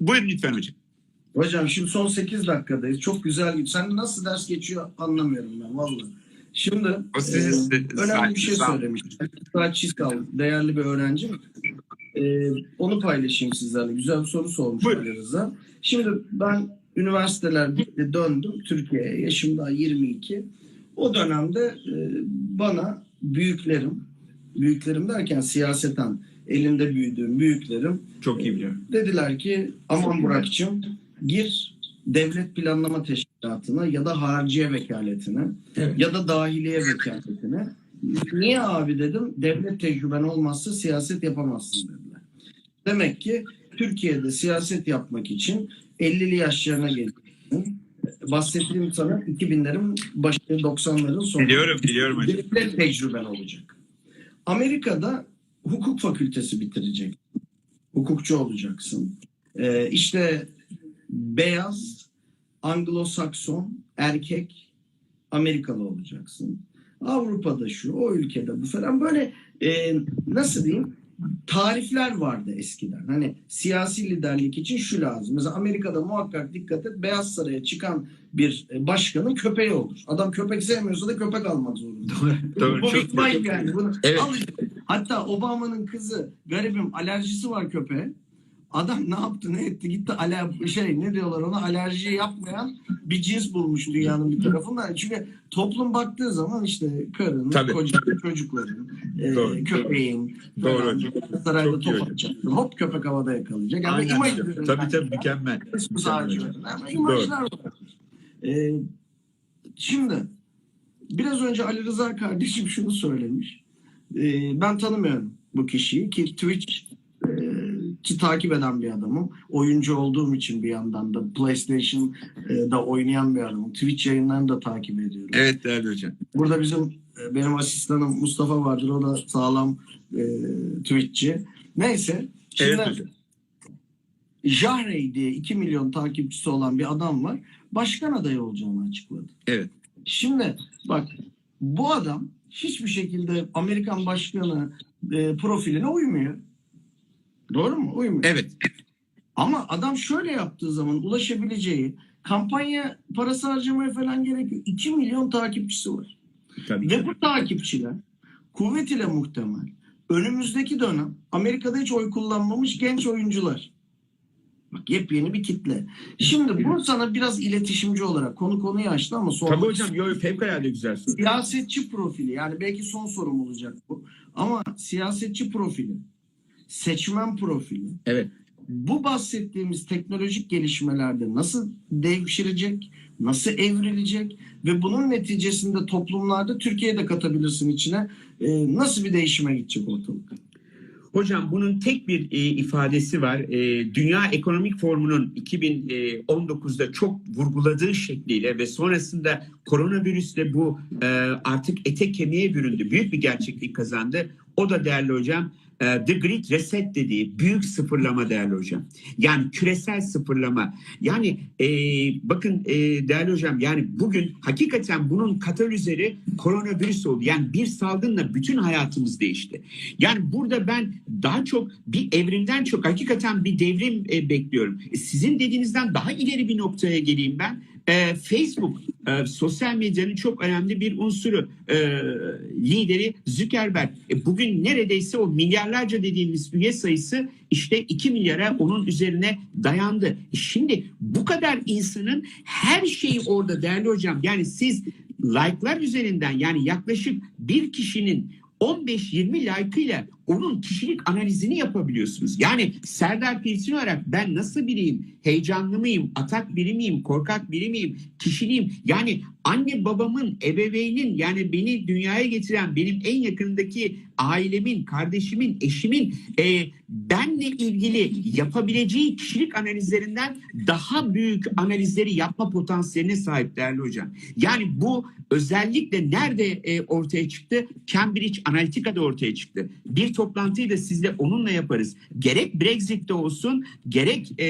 Buyurun lütfen hocam. Hocam şimdi son 8 dakikadayız. Çok güzel gidiyor. Sen nasıl ders geçiyor anlamıyorum ben vallahi. Şimdi O sizin- e, önemli bir şey söylemiş. Saat Çiskal, değerli bir öğrencim. E, onu paylaşayım sizlerle. Güzel bir soru sormuş. Ali Rıza. Şimdi ben üniversitelerde döndüm Türkiye'ye. Yaşım daha 22. O dönemde e, bana büyüklerim, büyüklerim derken siyaseten elinde büyüdüğüm büyüklerim Çok iyi biliyorum. Dediler ki aman Burak'cığım gir devlet planlama teşkilatına ya da harciye vekaletine Evet. ya da dahiliye vekaletine. Niye abi dedim devlet tecrüben olmazsa siyaset yapamazsın dediler. Demek ki Türkiye'de siyaset yapmak için 50'li yaşlarına geleceksin. Bahsettiğim sana 2000'lerin başı 90'ların sonu. Biliyorum, biliyorum hocam. Devlet tecrüben olacak. Amerika'da hukuk fakültesi bitirecek. Hukukçu olacaksın. Ee, işte beyaz, Anglo-Sakson, erkek, Amerikalı olacaksın. Avrupa'da şu, o ülkede bu falan böyle e, nasıl diyeyim tarifler vardı eskiden. Hani siyasi liderlik için şu lazım. Mesela Amerika'da muhakkak dikkat et Beyaz Saray'a çıkan bir e, başkanın köpeği olur. Adam köpek sevmiyorsa da köpek almak zorunda. Doğru, Bu çok yani. Bunu Evet. al işte. Hatta Obama'nın kızı garibim alerjisi var köpeğe. Adam ne yaptı ne etti gitti aler şey ne diyorlar ona alerji yapmayan bir cins bulmuş dünyanın bir tarafında. Çünkü toplum baktığı zaman işte karın, Tabii. kocanın, çocukların, e, Doğru. köpeğin, Doğru falan, sarayda Çok iyi top hocam. atacaksın. Hop köpek havada yakalayacak. Yani Aynen imaj üzerinden Tabii tabii mükemmel. Ama imajlar var. Ee, şimdi biraz önce Ali Rıza kardeşim şunu söylemiş. Ee, ben tanımıyorum bu kişiyi ki Twitch e, ki takip eden bir adamım. Oyuncu olduğum için bir yandan da PlayStation'da oynayan bir adamım. Twitch yayınlarını da takip ediyorum. Evet değerli hocam. Burada bizim e, benim asistanım Mustafa vardır. O da sağlam e, Twitch'çi. Neyse. Şimdi Evet hocam. Jahrey diye 2 milyon takipçisi olan bir adam var. Başkan adayı olacağını açıkladı. Evet. Şimdi bak bu adam hiçbir şekilde Amerikan başkanı e, profiline uymuyor. Doğru mu? Uymuyor. Evet. Ama adam şöyle yaptığı zaman ulaşabileceği kampanya parası harcamaya falan gerek yok. 2 milyon takipçisi var. Tabii. Ve bu takipçiler kuvvet ile muhtemel önümüzdeki dönem Amerika'da hiç oy kullanmamış genç oyuncular. Bak yepyeni bir kitle. Şimdi bu sana biraz iletişimci olarak konu konuyu açtı ama sonra Tabii hocam yo, fevkalade güzel soru. siyasetçi profili yani belki son sorum olacak bu. Ama siyasetçi profili, seçmen profili Evet. bu bahsettiğimiz teknolojik gelişmelerde nasıl devşirecek, nasıl evrilecek ve bunun neticesinde toplumlarda Türkiye'de katabilirsin içine e, nasıl bir değişime gidecek ortalık? Hocam bunun tek bir e, ifadesi var. E, Dünya Ekonomik Forumu'nun 2019'da çok vurguladığı şekliyle ve sonrasında koronavirüsle bu e, artık ete kemiğe büründü. Büyük bir gerçeklik kazandı. O da değerli hocam e, The Great Reset dediği büyük sıfırlama değerli hocam. Yani küresel sıfırlama. Yani e, bakın e, değerli hocam yani bugün hakikaten bunun katalizörü koronavirüs oldu. Yani bir salgınla bütün hayatımız değişti. Yani burada ben daha çok bir evrimden çok hakikaten bir devrim e, bekliyorum. E, sizin dediğinizden daha ileri bir noktaya geleyim ben. E, Facebook e, sosyal medyanın çok önemli bir unsuru. E, lideri Zuckerberg. Bugün neredeyse o milyarlarca dediğimiz üye sayısı işte 2 milyara onun üzerine dayandı. E, şimdi bu kadar insanın her şeyi orada değerli hocam. Yani siz like'lar üzerinden yani yaklaşık bir kişinin 15-20 like'ıyla onun kişilik analizini yapabiliyorsunuz. Yani Serdar Pilsin olarak ben nasıl biriyim? Heyecanlı mıyım? Atak biri miyim? Korkak biri miyim? Kişiliğim? Yani anne babamın, ebeveynin yani beni dünyaya getiren benim en yakındaki ailemin, kardeşimin, eşimin e, benle ilgili yapabileceği kişilik analizlerinden daha büyük analizleri yapma potansiyeline sahip değerli hocam. Yani bu özellikle nerede e, ortaya çıktı? Cambridge Analytica'da ortaya çıktı. Bir toplantıyı da sizle onunla yaparız. Gerek Brexit'te olsun gerek e,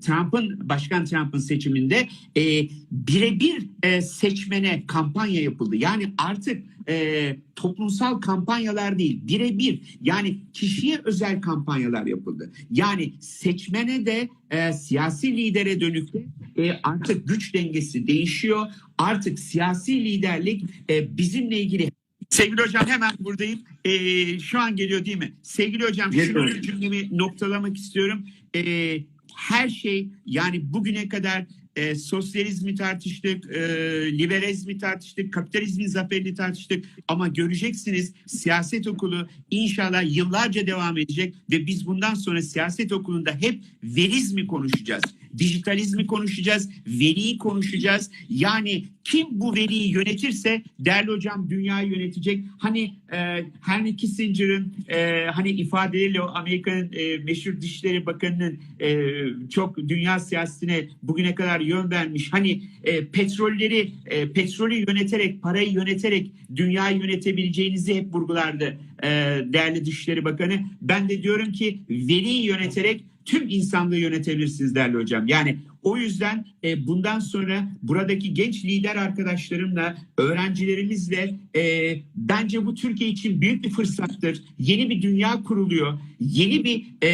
Trump'ın Başkan Trump'ın seçiminde e, birebir e, seçmene kampanya yapıldı. Yani artık e, toplumsal kampanyalar değil birebir yani kişiye özel kampanyalar yapıldı. Yani seçmene de e, siyasi lidere dönük de e, artık güç dengesi değişiyor. Artık siyasi liderlik e, bizimle ilgili Sevgili hocam hemen buradayım. E, şu an geliyor değil mi? Sevgili hocam Geliyor. şunu cümlemi noktalamak istiyorum. E, her şey yani bugüne kadar e, sosyalizmi tartıştık, e, liberalizmi tartıştık, kapitalizmin zaferini tartıştık. Ama göreceksiniz siyaset okulu inşallah yıllarca devam edecek ve biz bundan sonra siyaset okulunda hep verizmi konuşacağız. Dijitalizmi konuşacağız, veriyi konuşacağız. Yani kim bu veriyi yönetirse değerli hocam dünyayı yönetecek. Hani e, Henry Kissinger'ın e, hani ifadeleriyle Amerika'nın e, meşhur Dışişleri Bakanı'nın e, çok dünya siyasetine bugüne kadar yön vermiş. Hani e, petrolleri, e, petrolü yöneterek, parayı yöneterek dünyayı yönetebileceğinizi hep vurgulardı e, değerli Dışişleri Bakanı. Ben de diyorum ki veriyi yöneterek tüm insanlığı yönetebilirsiniz değerli hocam. Yani o yüzden e, bundan sonra buradaki genç lider arkadaşlarımla, öğrencilerimizle e, bence bu Türkiye için büyük bir fırsattır. Yeni bir dünya kuruluyor. Yeni bir e,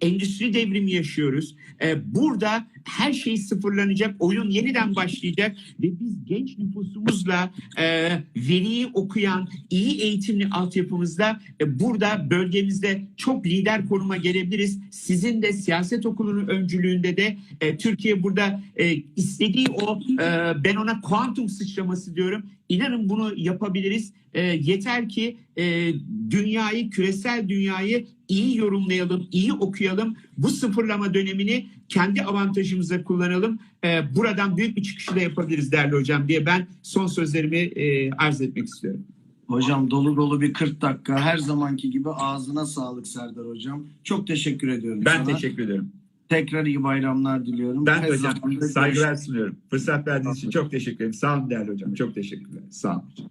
endüstri devrimi yaşıyoruz. E, burada her şey sıfırlanacak. Oyun yeniden başlayacak ve biz genç nüfusumuzla e, veriyi okuyan, iyi eğitimli altyapımızla e, burada bölgemizde çok lider konuma gelebiliriz. Sizin de siyaset okulunun öncülüğünde de e, Türkiye burada e, istediği o e, ben ona kuantum sıçraması diyorum. İnanın bunu yapabiliriz. E, yeter ki e, dünyayı, küresel dünyayı iyi yorumlayalım, iyi okuyalım. Bu sıfırlama dönemini kendi avantajımıza kullanalım. E, buradan büyük bir çıkışı da yapabiliriz değerli hocam diye ben son sözlerimi e, arz etmek istiyorum. Hocam dolu dolu bir 40 dakika her zamanki gibi ağzına sağlık Serdar hocam. Çok teşekkür ediyorum Ben sana. teşekkür ederim. Tekrar iyi bayramlar diliyorum. Ben Her hocam saygılar sunuyorum. Fırsat verdiğiniz için çok teşekkür ederim. Sağ olun değerli hocam. Çok teşekkürler. Sağ olun.